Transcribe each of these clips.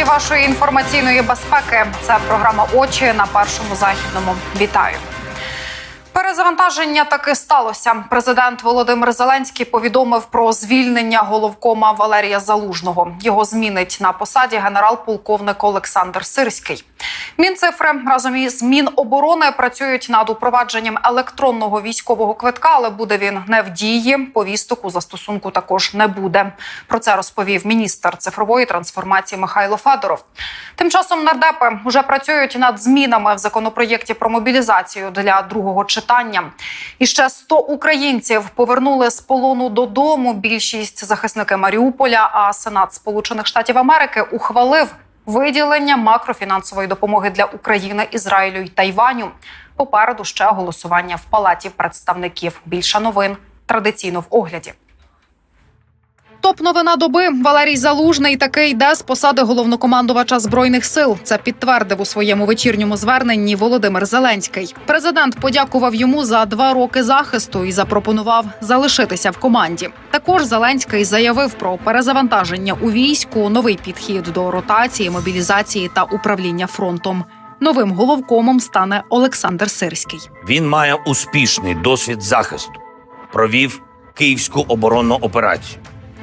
варті вашої інформаційної безпеки. Це програма Очі на першому західному. Вітаю. Перезавантаження таки сталося. Президент Володимир Зеленський повідомив про звільнення головкома Валерія Залужного. Його змінить на посаді генерал-полковник Олександр Сирський. Мінцифри разом із Міноборони працюють над упровадженням електронного військового квитка, але буде він не в дії. Повісток у застосунку також не буде. Про це розповів міністр цифрової трансформації Михайло Федоров. Тим часом нардепи вже працюють над змінами в законопроєкті про мобілізацію для другого читання. І ще 100 українців повернули з полону додому. Більшість захисники Маріуполя. А Сенат Сполучених Штатів Америки ухвалив виділення макрофінансової допомоги для України, Ізраїлю і Тайваню. Попереду ще голосування в палаті представників. Більше новин традиційно в огляді. Топ новина доби Валерій Залужний таки йде з посади головнокомандувача збройних сил. Це підтвердив у своєму вечірньому зверненні Володимир Зеленський. Президент подякував йому за два роки захисту і запропонував залишитися в команді. Також Зеленський заявив про перезавантаження у війську, новий підхід до ротації, мобілізації та управління фронтом. Новим головкомом стане Олександр Сирський. Він має успішний досвід захисту, провів київську оборонну операцію.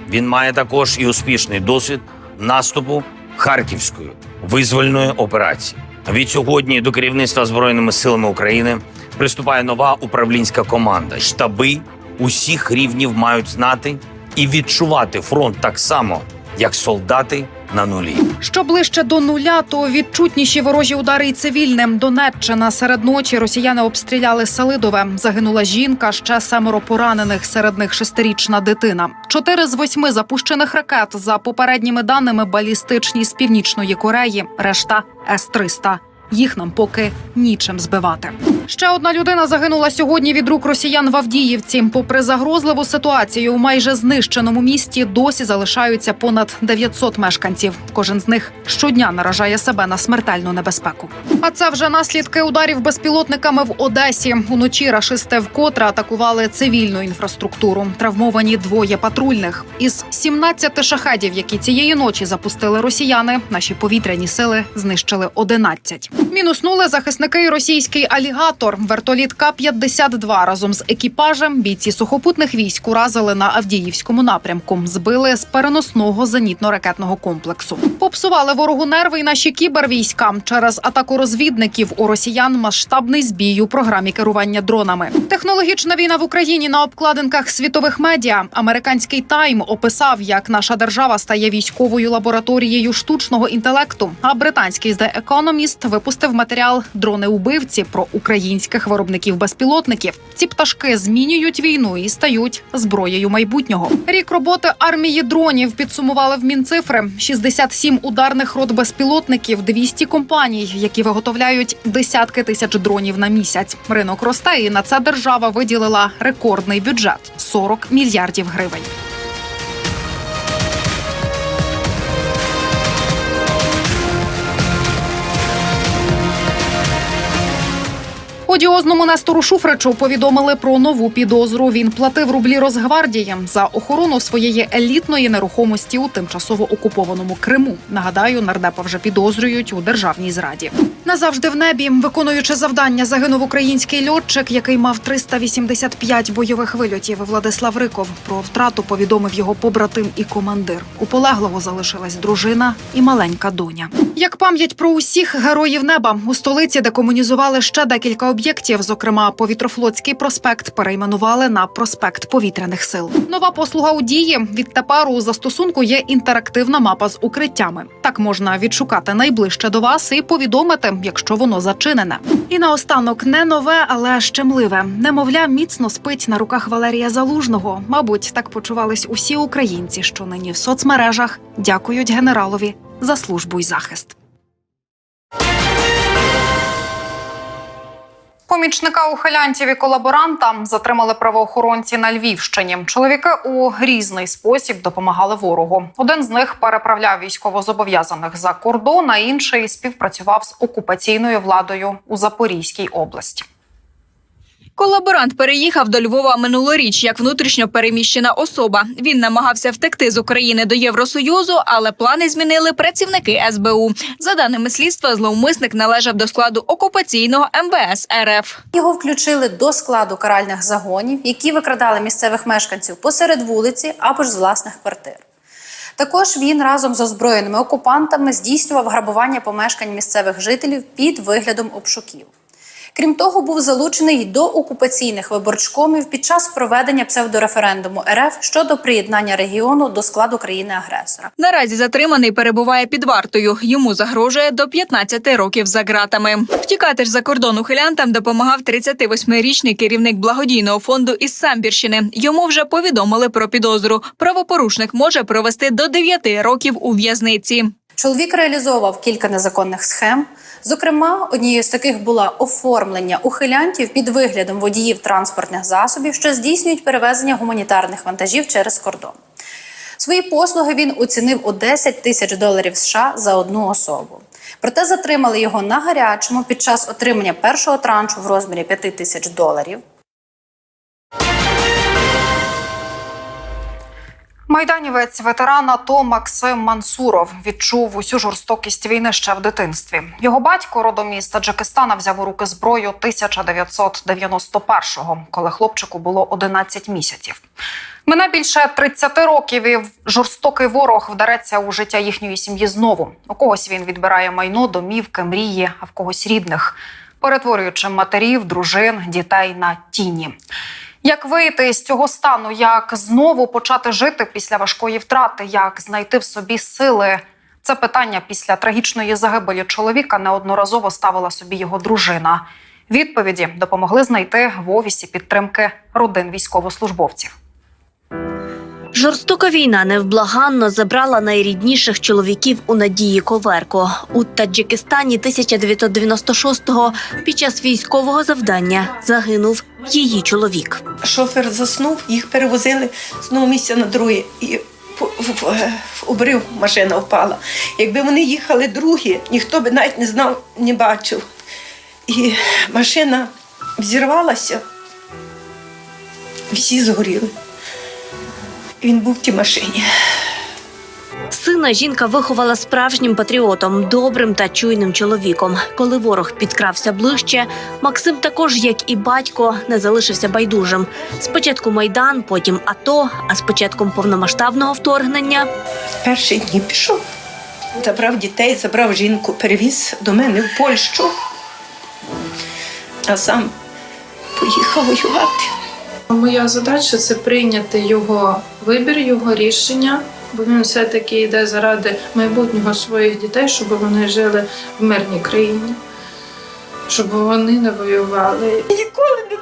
Він має також і успішний досвід наступу Харківської визвольної операції. Від сьогодні до керівництва збройними силами України приступає нова управлінська команда. Штаби усіх рівнів мають знати і відчувати фронт так само, як солдати на нулі. Що ближче до нуля, то відчутніші ворожі удари і цивільним. Донеччина серед ночі росіяни обстріляли Селидове. Загинула жінка, ще семеро поранених, серед них шестирічна дитина. Чотири з восьми запущених ракет за попередніми даними балістичні з північної Кореї. Решта С-300. Їх нам поки нічим збивати. Ще одна людина загинула сьогодні від рук росіян в Авдіївці. Попри загрозливу ситуацію у майже знищеному місті, досі залишаються понад 900 мешканців. Кожен з них щодня наражає себе на смертельну небезпеку. А це вже наслідки ударів безпілотниками в Одесі. Уночі рашисти вкотре атакували цивільну інфраструктуру. Травмовані двоє патрульних. Із 17 шахедів, які цієї ночі запустили росіяни, наші повітряні сили знищили 11. Мінуснули захисники й російський алігатор. Вертоліт К-52 разом з екіпажем бійці сухопутних військ уразили на Авдіївському напрямку. Збили з переносного зенітно-ракетного комплексу. Попсували ворогу нерви й наші кібервійська. Через атаку розвідників у росіян масштабний збій у програмі керування дронами. Технологічна війна в Україні на обкладинках світових медіа. Американський тайм описав, як наша держава стає військовою лабораторією штучного інтелекту. А британський The Economist випустив матеріал Дрони убивці про українських виробників безпілотників. Ці пташки змінюють війну і стають зброєю майбутнього. Рік роботи армії дронів підсумували в мінцифри: 67 ударних рот безпілотників, 200 компаній, які виготовляють десятки тисяч дронів на місяць. Ринок росте, і на це держава виділила рекордний бюджет 40 мільярдів гривень. Одіозному Нестору Шуфричу повідомили про нову підозру. Він платив рублі Росгвардії за охорону своєї елітної нерухомості у тимчасово окупованому Криму. Нагадаю, нардепа вже підозрюють у державній зраді. Назавжди в небі, виконуючи завдання, загинув український льотчик, який мав 385 бойових вильотів. Владислав Риков про втрату повідомив його побратим і командир. У полеглого залишилась дружина і маленька доня. Як пам'ять про усіх героїв неба у столиці, декомунізували ще декілька об'єктів. Зокрема, повітрофлотський проспект перейменували на проспект повітряних сил. Нова послуга у дії відтепер у застосунку є інтерактивна мапа з укриттями. Так можна відшукати найближче до вас і повідомити, якщо воно зачинене. І наостанок не нове, але щемливе. Немовля міцно спить на руках Валерія Залужного. Мабуть, так почувались усі українці, що нині в соцмережах дякують генералові за службу й захист. Помічника ухилянтів і колаборанта затримали правоохоронці на Львівщині. Чоловіки у різний спосіб допомагали ворогу. Один з них переправляв військовозобов'язаних за кордон, а інший співпрацював з окупаційною владою у Запорізькій області. Колаборант переїхав до Львова минулоріч як внутрішньо переміщена особа. Він намагався втекти з України до Євросоюзу, але плани змінили працівники СБУ. За даними слідства, зловмисник належав до складу окупаційного МВС РФ. Його включили до складу каральних загонів, які викрадали місцевих мешканців посеред вулиці або ж з власних квартир. Також він разом з озброєними окупантами здійснював грабування помешкань місцевих жителів під виглядом обшуків. Крім того, був залучений до окупаційних виборчкомів під час проведення псевдореферендуму РФ щодо приєднання регіону до складу країни-агресора. Наразі затриманий перебуває під вартою. Йому загрожує до 15 років за ґратами. Втікати ж за кордон ухилянтам допомагав 38-річний керівник благодійного фонду із Самбірщини. Йому вже повідомили про підозру. Правопорушник може провести до 9 років у в'язниці. Чоловік реалізовував кілька незаконних схем. Зокрема, однією з таких була оформлення ухилянтів під виглядом водіїв транспортних засобів, що здійснюють перевезення гуманітарних вантажів через кордон. Свої послуги він оцінив у 10 тисяч доларів США за одну особу. Проте затримали його на гарячому під час отримання першого траншу в розмірі 5 тисяч доларів. Майданівець ветеран АТО Максим Мансуров відчув усю жорстокість війни ще в дитинстві. Його батько родом із Таджикистана взяв у руки зброю 1991-го, коли хлопчику було 11 місяців. Мене більше 30 років і жорстокий ворог вдареться у життя їхньої сім'ї знову. У когось він відбирає майно, домівки, мрії, а в когось рідних, перетворюючи матерів, дружин, дітей на тіні. Як вийти з цього стану, як знову почати жити після важкої втрати, як знайти в собі сили? Це питання після трагічної загибелі чоловіка неодноразово ставила собі його дружина. Відповіді допомогли знайти в офісі підтримки родин військовослужбовців. Жорстока війна невблаганно забрала найрідніших чоловіків у Надії Коверко. У Таджикистані 1996-го під час військового завдання загинув її чоловік. Шофер заснув, їх перевозили з одного місця на друге. І обрив машина впала. Якби вони їхали другі, ніхто би навіть не знав, не бачив. І машина взірвалася, всі згоріли. Він був в тій машині. Сина жінка виховала справжнім патріотом, добрим та чуйним чоловіком. Коли ворог підкрався ближче, Максим також, як і батько, не залишився байдужим. Спочатку майдан, потім АТО, а з початком повномасштабного вторгнення Перші дні пішов, забрав дітей, забрав жінку, перевіз до мене в Польщу, а сам поїхав воювати. Моя задача це прийняти його вибір, його рішення, бо він все-таки йде заради майбутнього своїх дітей, щоб вони жили в мирній країні, щоб вони не воювали.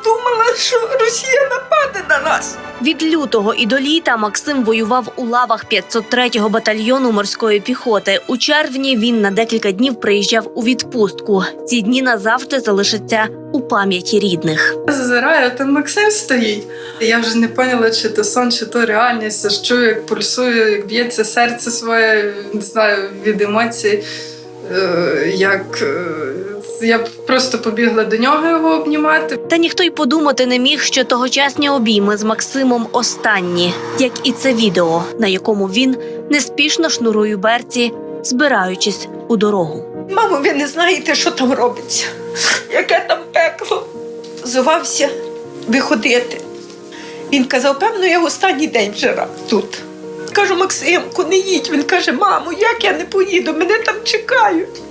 Думала, що Росія нападе на нас. Від лютого і до літа Максим воював у лавах 503-го батальйону морської піхоти. У червні він на декілька днів приїжджав у відпустку. Ці дні назавжди залишаться у пам'яті рідних. Я зазираю, там Максим стоїть. Я вже не поняла, чи то сон, чи то реальність. Я ж чую, як пульсує, як б'ється серце своє, не знаю, від емоцій. Е, Як е, я просто побігла до нього його обнімати. Та ніхто й подумати не міг, що тогочасні обійми з Максимом останні, як і це відео, на якому він неспішно шнурує берці, збираючись у дорогу. Мамо, ви не знаєте, що там робиться, яке там пекло. Зувався виходити. Він казав, певно, я останній день вже тут. Кажу, Максимку, не їдь. Він каже, мамо, як я не поїду, мене там чекають.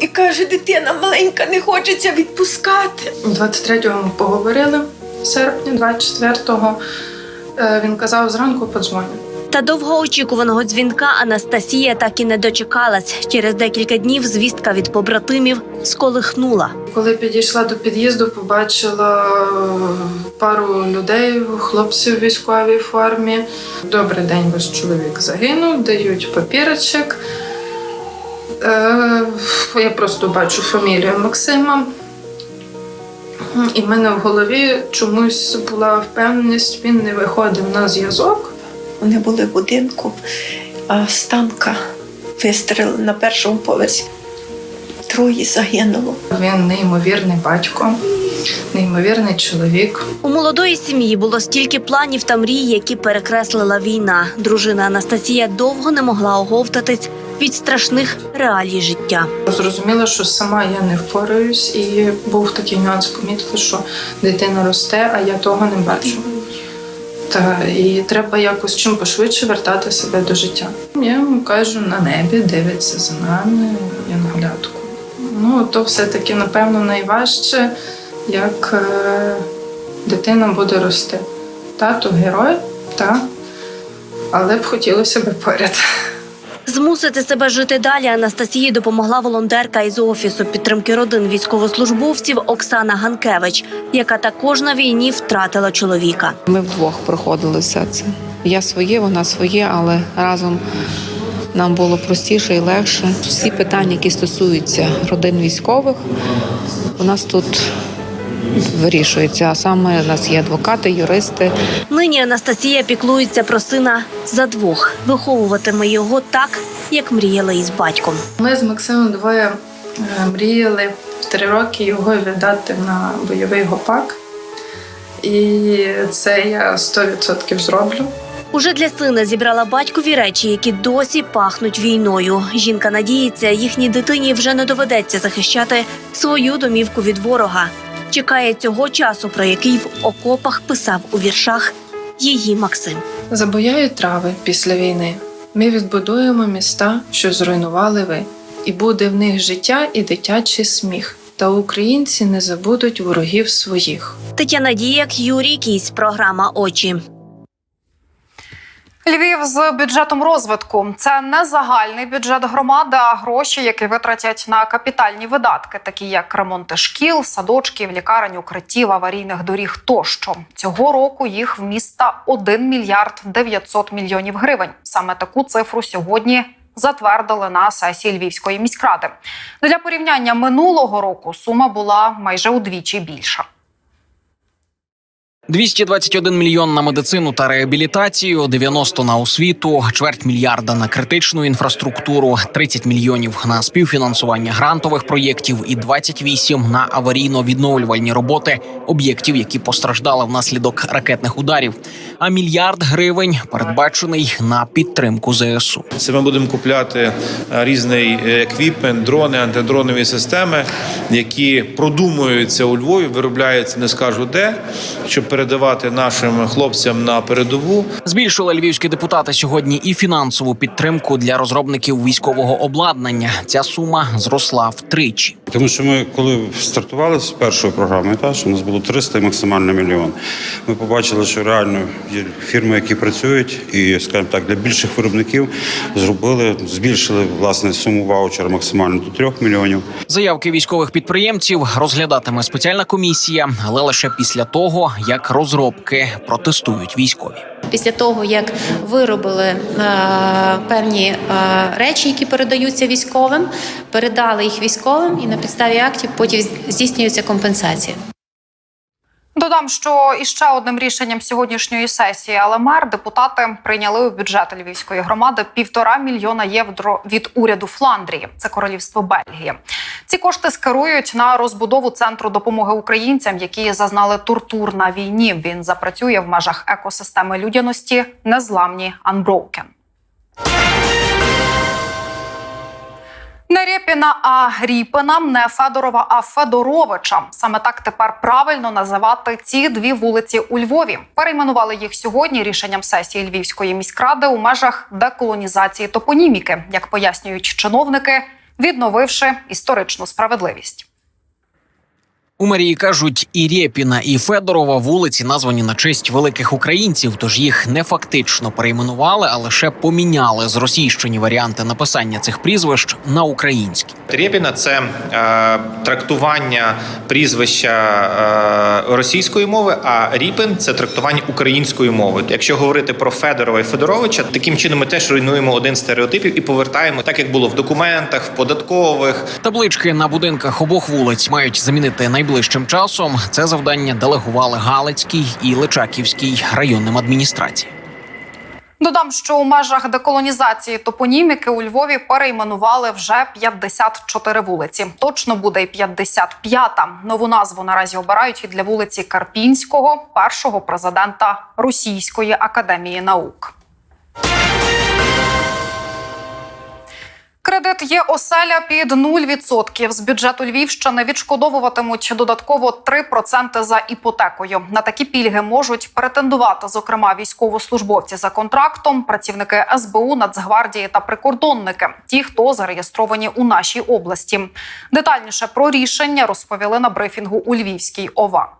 І каже, дитина маленька, не хочеться відпускати. 23-го ми поговорили в серпні, 24-го е, він казав зранку подзвоню. Та довгоочікуваного дзвінка Анастасія так і не дочекалась. Через декілька днів звістка від побратимів сколихнула. Коли підійшла до під'їзду, побачила е, пару людей, хлопців в військовій формі. Добрий день, ваш чоловік загинув, дають папірочок. Е, я просто бачу фамілію Максима. І в мене в голові чомусь була впевненість, він не виходив на зв'язок. Вони були в будинку, а з танка вистрілили на першому поверсі. троє загинуло. Він неймовірний батько, неймовірний чоловік. У молодої сім'ї було стільки планів та мрій, які перекреслила війна. Дружина Анастасія довго не могла оговтатись від страшних реалій життя. Зрозуміла, що сама я не впораюсь, і був такий нюанс, помітила, що дитина росте, а я того не бачу. Та і треба якось чим пошвидше вертати себе до життя. Я йому кажу, на небі дивиться за нами янголятку. Ну, то все-таки, напевно, найважче, як е, дитина буде рости. Тато герой, та, але б хотілося б поряд. Змусити себе жити далі Анастасії допомогла волонтерка із офісу підтримки родин військовослужбовців Оксана Ганкевич, яка також на війні втратила чоловіка. Ми вдвох проходили все це. Я своє, вона своє, але разом нам було простіше і легше. Всі питання, які стосуються родин військових, у нас тут вирішуються. А саме у нас є адвокати, юристи. Нині Анастасія піклується про сина за двох, виховуватиме його так, як мріяла із батьком. Ми з Максимом двоє е, мріяли в три роки його віддати на бойовий гопак. І це я 100% зроблю. Уже для сина зібрала батькові речі, які досі пахнуть війною. Жінка надіється, їхній дитині вже не доведеться захищати свою домівку від ворога. Чекає цього часу, про який в окопах писав у віршах її Максим. Забояють трави після війни. Ми відбудуємо міста, що зруйнували ви, і буде в них життя і дитячий сміх. Та українці не забудуть ворогів своїх. Тетяна Діяк, Юрій Кісь, програма Очі. Львів з бюджетом розвитку це не загальний бюджет громади, а гроші, які витратять на капітальні видатки, такі як ремонти шкіл, садочків, лікарень, укриттів, аварійних доріг тощо. Цього року їх в міста 1 мільярд 900 мільйонів гривень. Саме таку цифру сьогодні затвердили на сесії Львівської міськради. Для порівняння минулого року сума була майже удвічі більша. 221 мільйон на медицину та реабілітацію, 90 на освіту, чверть мільярда на критичну інфраструктуру, 30 мільйонів на співфінансування грантових проєктів і 28 на аварійно-відновлювальні роботи об'єктів, які постраждали внаслідок ракетних ударів. А мільярд гривень передбачений на підтримку ЗСУ. Це ми будемо купляти е, різний е, еквіпмент, дрони, антидронові системи, які продумуються у Львові, виробляються не скажу де, щоб передавати нашим хлопцям на передову. Збільшили львівські депутати сьогодні і фінансову підтримку для розробників військового обладнання. Ця сума зросла втричі. Тому що ми, коли стартували з першої програми, та що у нас було 300 і максимально мільйон. Ми побачили, що реально є фірми, які працюють, і скажімо так, для більших виробників зробили, збільшили власне суму ваучера максимально до 3 мільйонів. Заявки військових підприємців розглядатиме спеціальна комісія, але лише після того, як розробки протестують військові. Після того, як виробили е, певні е, речі, які передаються військовим, передали їх військовим, і на підставі актів потім здійснюється компенсація. Додам, що іще одним рішенням сьогоднішньої сесії ЛМР депутати прийняли у бюджет Львівської громади півтора мільйона євро від уряду Фландрії. Це королівство Бельгії. Ці кошти скерують на розбудову центру допомоги українцям, які зазнали тортур на війні. Він запрацює в межах екосистеми людяності незламні Unbroken. Не Рєпіна, а Гріпина, не Федорова, а Федоровича. Саме так тепер правильно називати ці дві вулиці у Львові. Перейменували їх сьогодні рішенням сесії Львівської міськради у межах деколонізації топоніміки, як пояснюють чиновники, відновивши історичну справедливість. У мерії кажуть, і Рєпіна, і Федорова вулиці названі на честь великих українців, тож їх не фактично перейменували, а лише поміняли зросійщені варіанти написання цих прізвищ на українські. Рєпіна це е, трактування прізвища е, російської мови, а Ріпин це трактування української мови. Якщо говорити про Федорова і Федоровича, таким чином ми теж руйнуємо один з стереотипів і повертаємо так, як було в документах, в податкових. Таблички на будинках обох вулиць мають замінити найближчим часом. Це завдання делегували Галицький і Личаківський районним адміністраціям. Додам, що у межах деколонізації топоніміки у Львові перейменували вже 54 вулиці. Точно буде й 55-та. Нову назву наразі обирають і для вулиці Карпінського, першого президента Російської академії наук. Кредит є оселя під 0%. З бюджету Львівщини відшкодовуватимуть додатково 3% за іпотекою. На такі пільги можуть претендувати, зокрема, військовослужбовці за контрактом, працівники СБУ, Нацгвардії та прикордонники, ті, хто зареєстровані у нашій області. Детальніше про рішення розповіли на брифінгу у Львівській ОВА.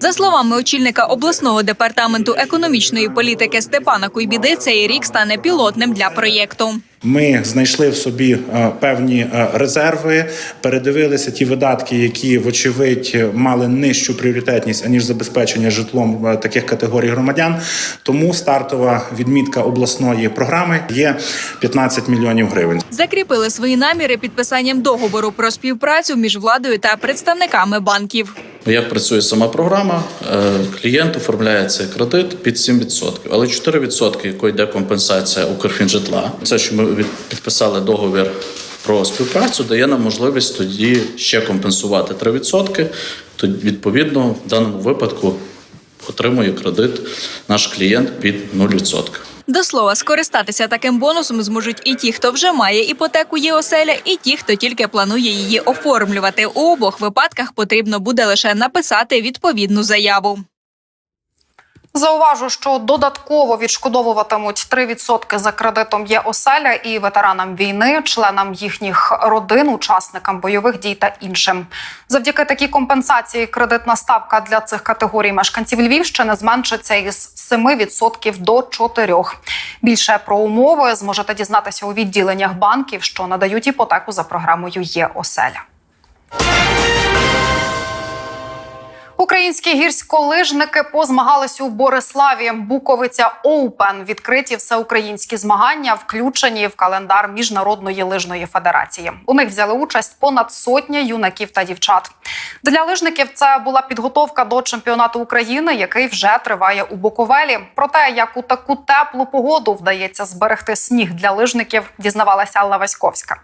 За словами очільника обласного департаменту економічної політики Степана Куйбіди, цей рік стане пілотним для проєкту. Ми знайшли в собі е, певні е, резерви, передивилися ті видатки, які вочевидь мали нижчу пріоритетність аніж забезпечення житлом е, таких категорій громадян. Тому стартова відмітка обласної програми є 15 мільйонів гривень. Закріпили свої наміри підписанням договору про співпрацю між владою та представниками банків. Як працює сама програма, Е, клієнт оформляє цей кредит під 7%, але 4%, якої йде компенсація Укрфінжитла. Це, що ми підписали договір про співпрацю, дає нам можливість тоді ще компенсувати 3%. То відповідно в даному випадку отримує кредит наш клієнт під 0%. До слова, скористатися таким бонусом зможуть і ті, хто вже має іпотеку ЄОСЕЛЯ, і ті, хто тільки планує її оформлювати. У обох випадках потрібно буде лише написати відповідну заяву. Зауважу, що додатково відшкодовуватимуть 3% за кредитом є оселя і ветеранам війни, членам їхніх родин, учасникам бойових дій та іншим. Завдяки такій компенсації кредитна ставка для цих категорій мешканців Львівщини зменшиться із 7% до 4%. Більше про умови зможете дізнатися у відділеннях банків, що надають іпотеку за програмою є оселя. Українські гірськолижники позмагалися у Бориславі. Буковиця Оупен відкриті всеукраїнські змагання, включені в календар міжнародної лижної федерації. У них взяли участь понад сотня юнаків та дівчат. Для лижників це була підготовка до чемпіонату України, який вже триває у Буковелі. Про те, як у таку теплу погоду вдається зберегти сніг для лижників, дізнавалася Алла Васьковська.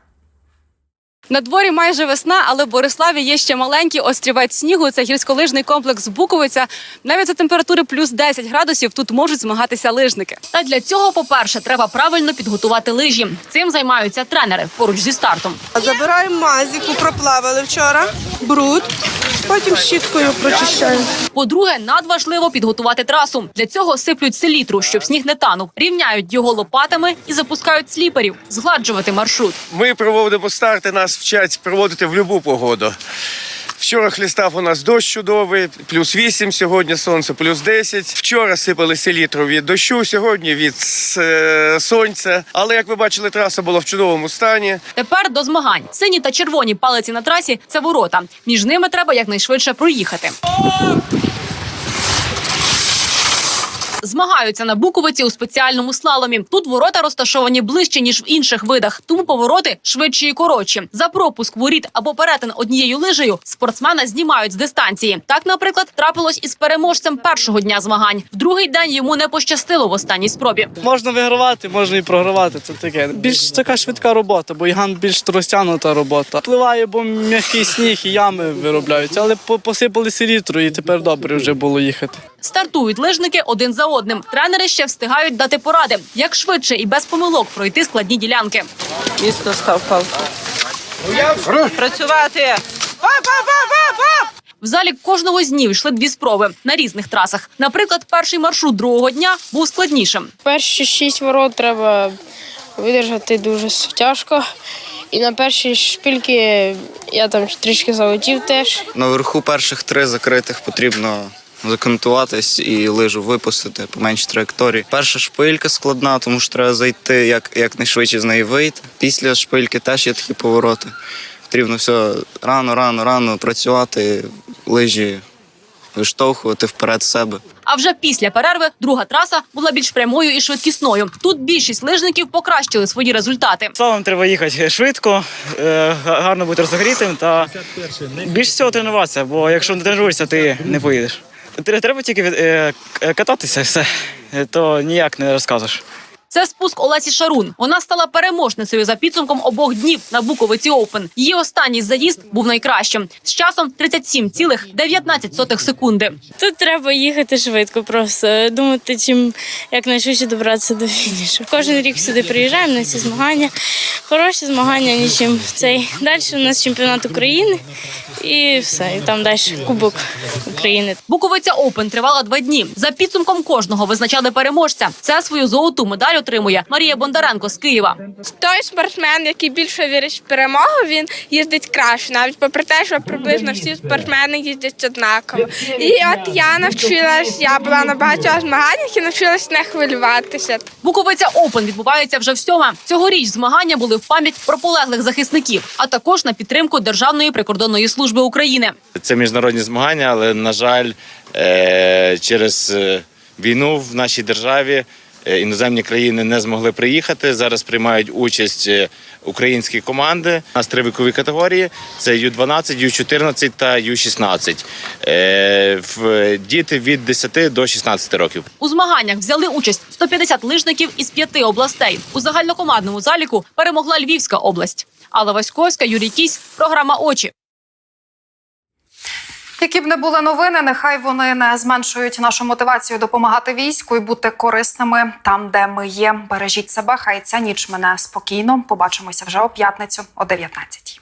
На дворі майже весна, але в Бориславі є ще маленький острівець снігу. Це гірськолижний комплекс Буковиця. Навіть за температури плюс 10 градусів тут можуть змагатися лижники. Та для цього, по-перше, треба правильно підготувати лижі. Цим займаються тренери поруч зі стартом. Забираємо мазіку, проплавили вчора, бруд, потім щіткою прочищаємо. По-друге, надважливо підготувати трасу. Для цього сиплють селітру, щоб сніг не танув, рівняють його лопатами і запускають сліперів, згладжувати маршрут. Ми проводимо старти, нас вчать проводити в будь-яку погоду. Вчора хлістав у нас дощ чудовий, плюс 8, сьогодні сонце плюс 10. Вчора сипали селітру від дощу, сьогодні від е, сонця. Але як ви бачили, траса була в чудовому стані. Тепер до змагань. Сині та червоні палиці на трасі це ворота. Між ними треба якнайшвидше проїхати. Змагаються на Буковиці у спеціальному слаломі. Тут ворота розташовані ближче ніж в інших видах, тому повороти швидші і коротші. За пропуск воріт або перетин однією лижею спортсмена знімають з дистанції. Так, наприклад, трапилось із переможцем першого дня змагань. В другий день йому не пощастило в останній спробі. Можна вигравати, можна і програвати. Це таке. Більш така швидка робота, бо Іган більш розтягнута робота. Впливає, бо м'який сніг і ями виробляються, але по- посипали селітру і тепер добре вже було їхати. Стартують лижники один за одним. Тренери ще встигають дати поради, як швидше і без помилок пройти складні ділянки. Місто став палку. Працювати. В залі кожного з днів йшли дві спроби на різних трасах. Наприклад, перший маршрут другого дня був складнішим. Перші шість ворот треба видержати дуже тяжко. І на першій шпильки я там трішки залетів теж. Наверху перших три закритих потрібно законтуватись і лижу випустити по меншій траєкторії. Перша шпилька складна, тому що треба зайти як, якнайшвидше з неї вийти. Після шпильки теж є такі повороти. Потрібно все рано, рано, рано працювати, лижі виштовхувати вперед себе. А вже після перерви друга траса була більш прямою і швидкісною. Тут більшість лижників покращили свої результати. Словом, треба їхати швидко, е, гарно бути розогрітим та більш всього тренуватися, бо якщо не тренуєшся, ти не поїдеш. Треба тільки е, кататися, все. То ніяк не розкажеш. Це спуск Олесі Шарун. Вона стала переможницею за підсумком обох днів на Буковиці Оупен. Її останній заїзд був найкращим з часом 37,19 секунди. Тут треба їхати швидко, просто думати, чим якнайшвидше добратися до фінішу. Кожен рік сюди приїжджаємо на ці змагання. Хороші змагання, нічим цей. Далі у нас чемпіонат України і все. І там далі Кубок України. Буковиця Оупен тривала два дні. За підсумком кожного визначали переможця. Це свою золоту медаль отримує Марія Бондаренко з Києва. Той спортсмен, який більше вірить в перемогу, він їздить краще, навіть попри те, що приблизно всі спортсмени їздять однаково. І от я навчилась, я була на багатьох змаганнях і навчилась не хвилюватися. Буковиця Оупен відбувається вже всьома. Цьогоріч змагання були в пам'ять про полеглих захисників, а також на підтримку Державної прикордонної служби України. Це міжнародні змагання, але на жаль, е, через е, війну в нашій державі іноземні країни не змогли приїхати. Зараз приймають участь е, українські команди. У нас три вікові категорії: це Ю-12, Ю-14 та Ю-16. Е, Діти від 10 до 16 років. У змаганнях взяли участь 150 лижників із п'яти областей. У загальнокомандному заліку перемогла Львівська область. Алла Васьковська, Юрій Кісь, програма Очі. Які б не були новини, нехай вони не зменшують нашу мотивацію допомагати війську і бути корисними там, де ми є. Бережіть себе, хай ця ніч мене спокійно. Побачимося вже о п'ятницю о 19